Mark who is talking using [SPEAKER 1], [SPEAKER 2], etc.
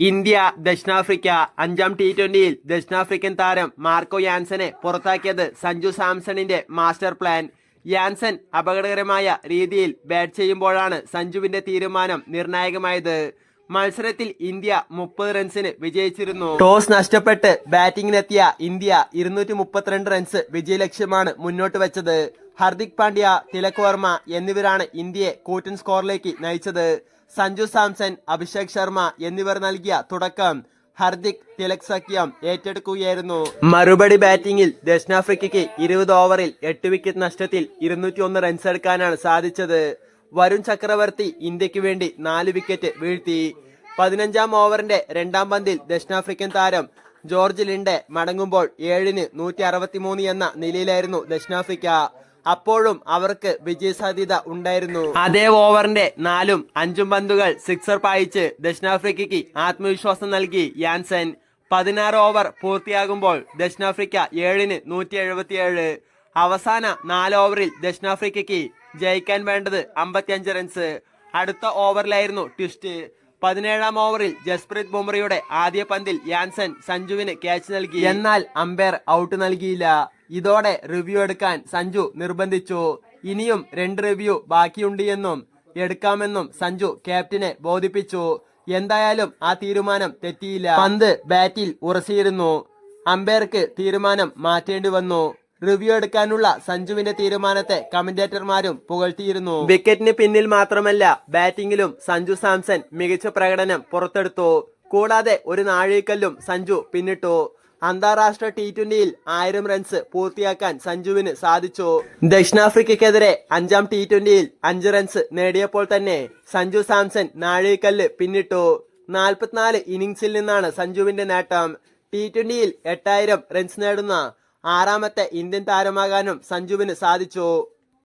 [SPEAKER 1] India ദക്ഷിണാഫ്രിക്ക അഞ്ചാം T ട്വന്റിയിൽ ദക്ഷിണാഫ്രിക്കൻ താരം മാർക്കോ യാൻസനെ പുറത്താക്കിയത് സഞ്ജു സാംസണിന്റെ മാസ്റ്റർ പ്ലാൻ. യാൻസൻ അപകടകരമായ രീതിയിൽ ബാറ്റ് ചെയ്യുമ്പോഴാണ് സഞ്ജുവിന്റെ തീരുമാനം നിർണായകമായത്. മത്സരത്തിൽ ഇന്ത്യ മുപ്പത് റൺസിന് വിജയിച്ചിരുന്നു. ടോസ് നഷ്ടപ്പെട്ട് ബാറ്റിംഗിനെത്തിയ ഇന്ത്യ ഇരുന്നൂറ്റി റൺസ് വിജയലക്ഷ്യമാണ് മുന്നോട്ട് വെച്ചത്. ഹർദിക് പാണ്ഡ്യ തിലക് വർമ്മ എന്നിവരാണ് ഇന്ത്യയെ കൂറ്റൻ സ്കോറിലേക്ക് നയിച്ചത്. സഞ്ജു സാംസൺ അഭിഷേക് ശർമ്മ എന്നിവർ നൽകിയ തുടക്കം ഹർദിക് തിലക് സഖ്യം ഏറ്റെടുക്കുകയായിരുന്നു. മറുപടി ബാറ്റിംഗിൽ ദക്ഷിണാഫ്രിക്കയ്ക്ക് ഇരുപത് ഓവറിൽ എട്ട് വിക്കറ്റ് നഷ്ടത്തിൽ ഇരുന്നൂറ്റി ഒന്ന് റൺസ് എടുക്കാനാണ് സാധിച്ചത്. വരുൺ ചക്രവർത്തി ഇന്ത്യയ്ക്ക് വേണ്ടി നാല് വിക്കറ്റ് വീഴ്ത്തി. പതിനഞ്ചാം ഓവറിന്റെ രണ്ടാം പന്തിൽ ദക്ഷിണാഫ്രിക്കൻ താരം ജോർജ് ലിൻഡെ മടങ്ങുമ്പോൾ ഏഴിന് നൂറ്റി അറുപത്തിമൂന്ന് എന്ന നിലയിലായിരുന്നു ദക്ഷിണാഫ്രിക്ക. അപ്പോഴും അവർക്ക് വിജയസാധ്യത ഉണ്ടായിരുന്നു. അതേ ഓവറിന്റെ നാലും അഞ്ചും പന്തുകൾ സിക്സർ പായിച്ച് ദക്ഷിണാഫ്രിക്കയ്ക്ക് ആത്മവിശ്വാസം നൽകി യാൻസൻ പതിനാറ് ഓവർ പൂർത്തിയാകുമ്പോൾ ദക്ഷിണാഫ്രിക്ക ഏഴിന് നൂറ്റി എഴുപത്തിയേഴ് അവസാന നാല് ഓവറിൽ ദക്ഷിണാഫ്രിക്കയ്ക്ക് ജയിക്കാൻ വേണ്ടത് അമ്പത്തിയഞ്ച് റൺസ്. അടുത്ത ഓവറിലായിരുന്നു ട്വിസ്റ്റ്. പതിനേഴാം ഓവറിൽ ജസ്പ്രീത് ബുംറയുടെ ആദ്യ പന്തിൽ യാൻസൻ സഞ്ജുവിന് ക്യാച്ച് നൽകി. എന്നാൽ അമ്പയർ ഔട്ട് നൽകിയില്ല. ഇതോടെ റിവ്യൂ എടുക്കാൻ സഞ്ജു നിർബന്ധിച്ചു. ഇനിയും രണ്ട് റിവ്യൂ ബാക്കിയുണ്ട് എന്നും എടുക്കാമെന്നും സഞ്ജു ക്യാപ്റ്റനെ ബോധിപ്പിച്ചു. എന്തായാലും ആ തീരുമാനം തെറ്റിയില്ല. പന്ത് ബാറ്റിൽ ഉറച്ചിയിരുന്നു അമ്പയർക്ക് തീരുമാനം മാറ്റേണ്ടി വന്നു. റിവ്യൂ എടുക്കാനുള്ള സഞ്ജുവിന്റെ തീരുമാനത്തെ കമന്റേറ്റർമാരും പുകഴ്ത്തിയിരുന്നു. വിക്കറ്റിന് പിന്നിൽ മാത്രമല്ല ബാറ്റിംഗിലും സഞ്ജു സാംസൺ മികച്ച പ്രകടനം പുറത്തെടുത്തു. കൂടാതെ ഒരു നാഴികക്കല്ലും സഞ്ജു പിന്നിട്ടു. അന്താരാഷ്ട്ര ടി ട്വന്റിയിൽ ആയിരം റൺസ് പൂർത്തിയാക്കാൻ സഞ്ജുവിന് സാധിച്ചു. ദക്ഷിണാഫ്രിക്കയ്ക്കെതിരെ അഞ്ചാം ടി ട്വന്റിയിൽ അഞ്ച് റൺസ് നേടിയപ്പോൾ തന്നെ സഞ്ജു സാംസൺ നാഴികക്കല്ല് പിന്നിട്ടു. നാൽപ്പത്തിനാല് ഇന്നിംഗ്സിൽ നിന്നാണ് സഞ്ജുവിന്റെ നേട്ടം. ടി ട്വന്റിയിൽ എട്ടായിരം റൺസ് നേടുന്ന ആറാമത്തെ ഇന്ത്യൻ താരമാകാനും സഞ്ജുവിന് സാധിച്ചു.